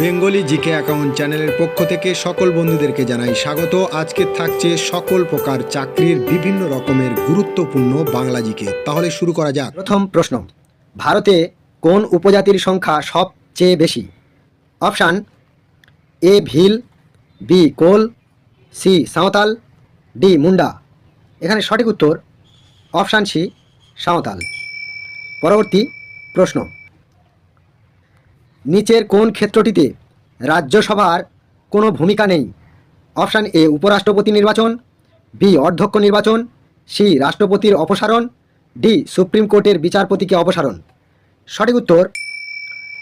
Bengali GK account চ্যানেলের পক্ষ থেকে সকল বন্ধুদেরকে জানাই স্বাগত। আজকে থাকছে সকল প্রকার চাকরির বিভিন্ন রকমের গুরুত্বপূর্ণ বাংলা জিকে। তাহলে শুরু করা যাক। প্রথম প্রশ্ন, ভারতে কোন উপজাতির সংখ্যা সবচেয়ে বেশি? Option, A Bhil, B Kol, C Santhal, D Munda. এখানে সঠিক উত্তর অপশান সি সাঁওতাল। পরবর্তী প্রশ্ন নিচের কোন ক্ষেত্রটিতে রাজ্যসভার কোনো ভূমিকা নেই? অপশান এ উপরাষ্ট্রপতি নির্বাচন, বি অধ্যক্ষ নির্বাচন, সি রাষ্ট্রপতির অপসারণ, ডি সুপ্রিম কোর্টের বিচারপতিকে অপসারণ। সঠিক উত্তর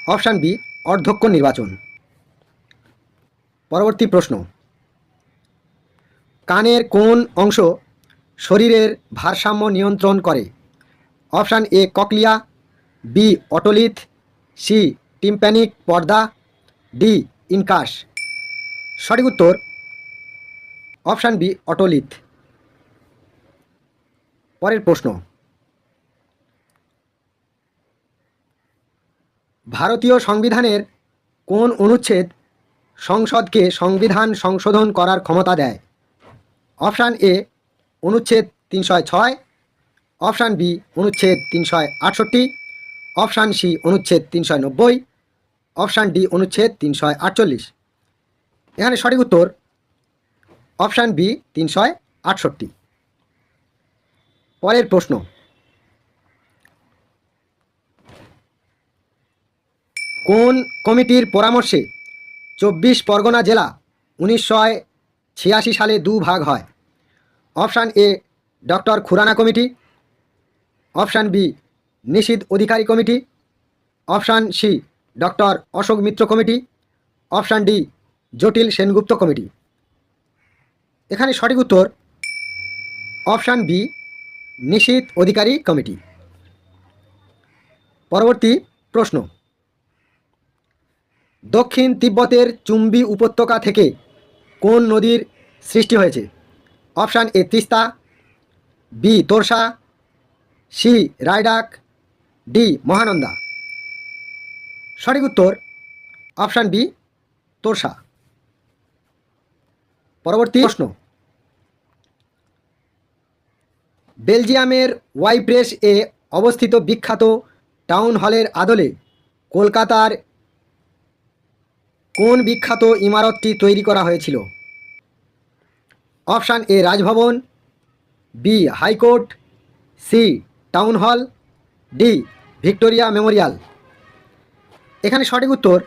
অপশান বি অধ্যক্ষ নির্বাচন। পরবর্তী প্রশ্ন। কানের কোন অংশ শরীরের ভারসাম্য নিয়ন্ত্রণ করে? Option A cochlea, B otolith, C tympanic পর্দা, ডি, ইনকাশ। সঠিক উত্তর, অপশান বি, অটোলিথ। পরের প্রশ্ন। ভারতীয় সংবিধানের কোন অনুচ্ছেদ সংসদকে সংবিধান সংশোধন করার ক্ষমতা দেয়? অপশান এ, অনুচ্ছেদ তিনশো ছয়, অপশান বি, অনুচ্ছেদ তিনশো আটষট্টি, অপশান সি, অনুচ্ছেদ তিনশো নব্বই অপশান ডি অনুচ্ছেদ তিনশো আটচল্লিশ। এখানে সঠিক উত্তর অপশান বি তিনশো আটষট্টি। পরের প্রশ্ন। কোন কমিটির পরামর্শে চব্বিশ পরগনা জেলা উনিশশো ছিয়াশি সালে দু ভাগ হয়? Option A doctor Khurana committee. Option B Nishith Adhikari committee. Option C doctor Ashok Mitra committee, option D, Jatil Sengupta committee. এখানে সঠিক উত্তর, option B Nishith Adhikari committee. পরবর্তী প্রশ্ন। দক্ষিণ তিব্বতের চুম্বি উপত্যকা থেকে কোন নদীর সৃষ্টি হয়েছে? Option A Teesta, B Torsa, C Raidak, D Mahananda. সঠিক উত্তর অপশান বি, তোরসা। পরবর্তী প্রশ্ন। বেলজিয়ামের ওয়াইপ্রেস এ অবস্থিত বিখ্যাত টাউন হলের আদলে কলকাতার কোন বিখ্যাত ইমারতটি তৈরি করা হয়েছিল? Option A, Raj Bhavan, B, high court, C, town hall, D, Victoria Memorial. এখানে সঠিক উত্তর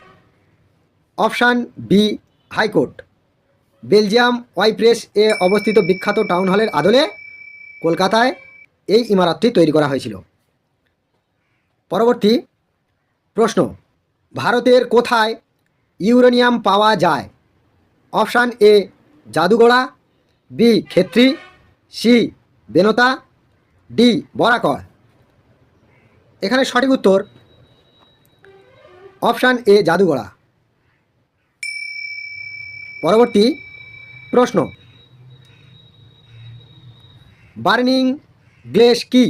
option B, high court. Belgium Ypres এ অবস্থিত বিখ্যাত টাউন হলের আদলে কলকাতায় এই ইমারতটি তৈরি করা হয়েছিল। পরবর্তী প্রশ্ন, ভারতের কোথায় ইউরেনিয়াম পাওয়া যায়? Option A, Jaduguda, B, Khetri, C, Benta, D, Barakar. এখানে সঠিক উত্তর অপশান এ, জাদুগোড়া। পরবর্তী প্রশ্ন। বার্নিং গ্লেস কি?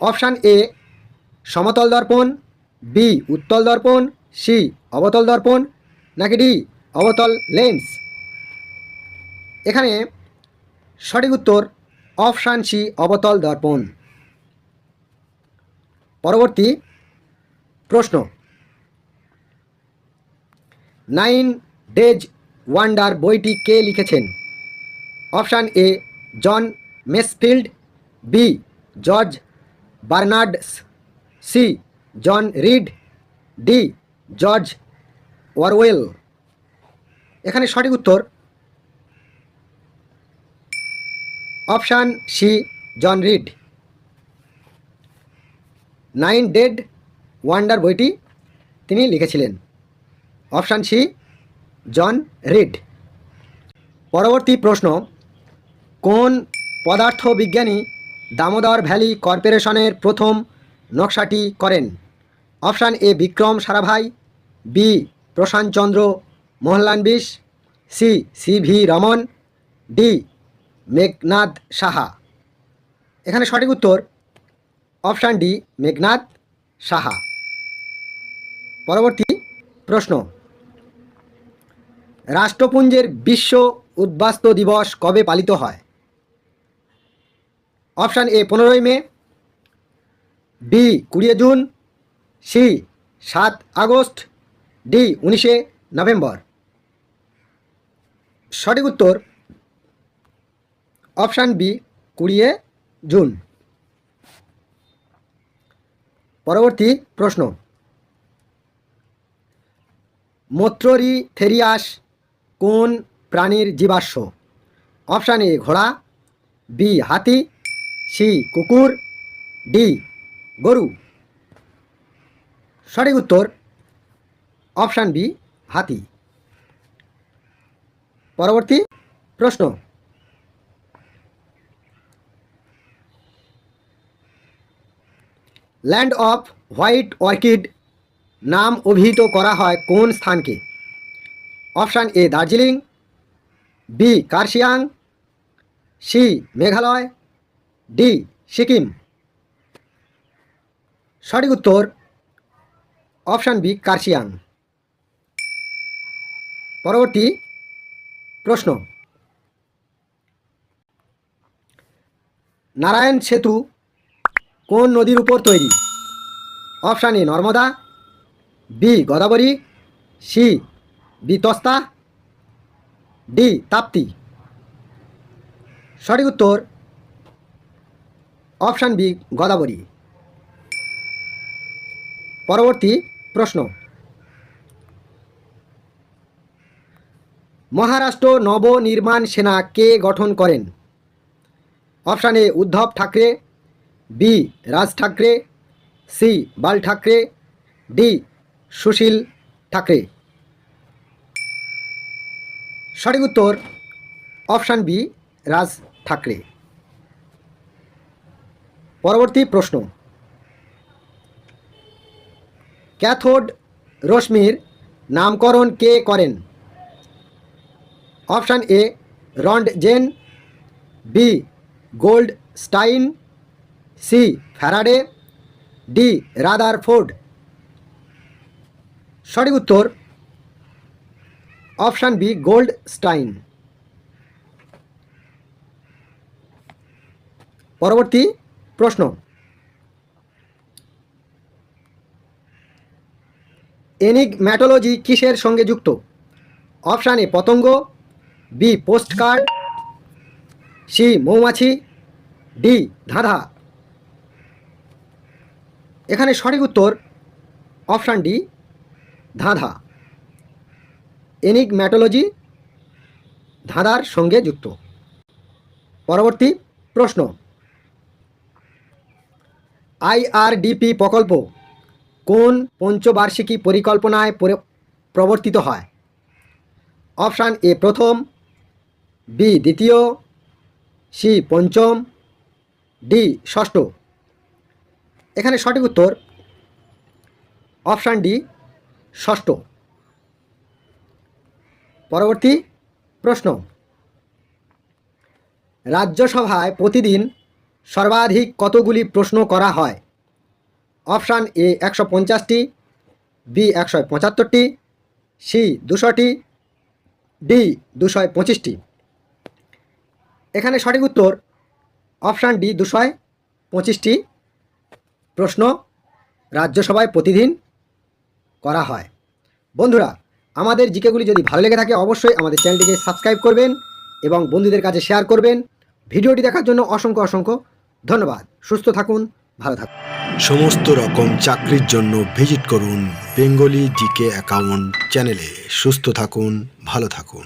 অপশান এ, সমতল দর্পণ, বি, উত্তল দর্পণ, সি, অবতল দর্পণ, নাকি ডি, অবতল লেন্স। এখানে সঠিক উত্তর অপশান সি, অবতল দর্পণ। পরবর্তী প্রশ্ন। নাইন ডেজ ওয়ান্ডার বইটি কে লিখেছেন? Option A, John Masefield, B, George Bernards, C, John Reed, D, George Orwell এখানে সঠিক উত্তর option C, John Reed. Nine dead wonder বইটি তিনি লিখেছিলেন। Option C, John Reed. পরবর্তী প্রশ্ন, কোন পদার্থ বিজ্ঞানী দামোদর ভ্যালি কর্পোরেশনের প্রথম নকশাটি করেন? Option A, Vikram Sarabhai, B Prasantachandra Mahalanobis C C V Raman, D Meghnad Saha. এখানে সঠিক উত্তর, অপশান ডি মেঘনাথ সাহা। পরবর্তী প্রশ্ন রাষ্ট্রপুঞ্জের বিশ্ব উদ্বাস্তু দিবস কবে পালিত হয়? অপশান এ, পনেরোই মে বি কুড়িয়ে জুন সি সাত আগস্ট ডি উনিশে নভেম্বর। সঠিক উত্তর অপশান বি কুড়িয়ে জুন। পরবর্তী প্রশ্ন। মোত্ররি থেরিয়াস কোন প্রাণীর জীবাশ্ম? অপশান এ ঘোড়া, বি হাতি, সি কুকুর, ডি গরু। সঠিক উত্তর অপশান বি হাতি। পরবর্তী প্রশ্ন। ল্যান্ড অফ হোয়াইট অর্কিড নাম অভিহিত করা হয় কোন স্থানকে? Option A Darjeeling, B Kurseong, C Meghalaya, D Sikkim. সঠিক উত্তর অপশান বি কার্শিয়াং। পরবর্তী প্রশ্ন। নারায়ণ সেতু কোন নদীর উপর তৈরি? Option A Narmada, B Godavari, C Vitasta D Tapti. সঠিক উত্তর অপশান বি, গোদাবরী। পরবর্তী প্রশ্ন। মহারাষ্ট্র নবনির্মাণ সেনা কে গঠন করেন? Option A, Uddhav Thackeray, B, Raj Thackeray, C, Bal Thackeray, D, Sushil Thackeray. সঠিক উত্তর অপশান বি, রাজ ঠাকরে। পরবর্তী প্রশ্ন। ক্যাথোড রশ্মির নামকরণ কে করেন? Option A Roentgen B Goldstein C, Faraday, D Rutherford সঠিক উত্তর অপশান বি, গোল্ড স্টাইন। পরবর্তী প্রশ্ন। এনিগম্যাটোলজি কিসের সঙ্গে যুক্ত? অপশান এ, পতঙ্গ। বি পোস্ট কার্ড সি, মৌমাছি। ডি, ধাঁধা। এখানে সঠিক উত্তর অপশান ডি, ধাঁধা। এনিগম্যাটোলজি ধাঁধার সঙ্গে যুক্ত। পরবর্তী প্রশ্ন। আইআরডিপি প্রকল্প কোন পঞ্চবার্ষিকী পরিকল্পনায় পরি- প্রবর্তিত হয়? অপশান এ প্রথম, বি দ্বিতীয়, সি পঞ্চম, ডি ষষ্ঠ। এখানে সঠিক উত্তর অপশান ডি ষষ্ঠ। পরবর্তী প্রশ্ন। রাজ্যসভায় প্রতিদিন সর্বাধিক কতগুলি প্রশ্ন করা হয়? অপশান এ একশো পঞ্চাশটি, বি একশো পঁচাত্তরটি, সি দুশোটি, ডি দুশো পঁচিশটি। এখানে সঠিক উত্তর অপশান ডি দুশো পঁচিশটি প্রশ্ন রাজ্যসভায় প্রতিদিন করা হয়। বন্ধুরা আমাদের জিকেগুলি যদি ভালো লেগে থাকে, অবশ্যই আমাদের চ্যানেলটিকে সাবস্ক্রাইব করবেন এবং বন্ধুদের কাছে শেয়ার করবেন। ভিডিওটি দেখার জন্য অসংখ্য অসংখ্য ধন্যবাদ। সুস্থ থাকুন, ভালো থাকুন। সমস্ত রকম চাকরির জন্য ভিজিট করুন বেঙ্গলি জিকে অ্যাকাউন্ট চ্যানেলে। সুস্থ থাকুন, ভালো থাকুন।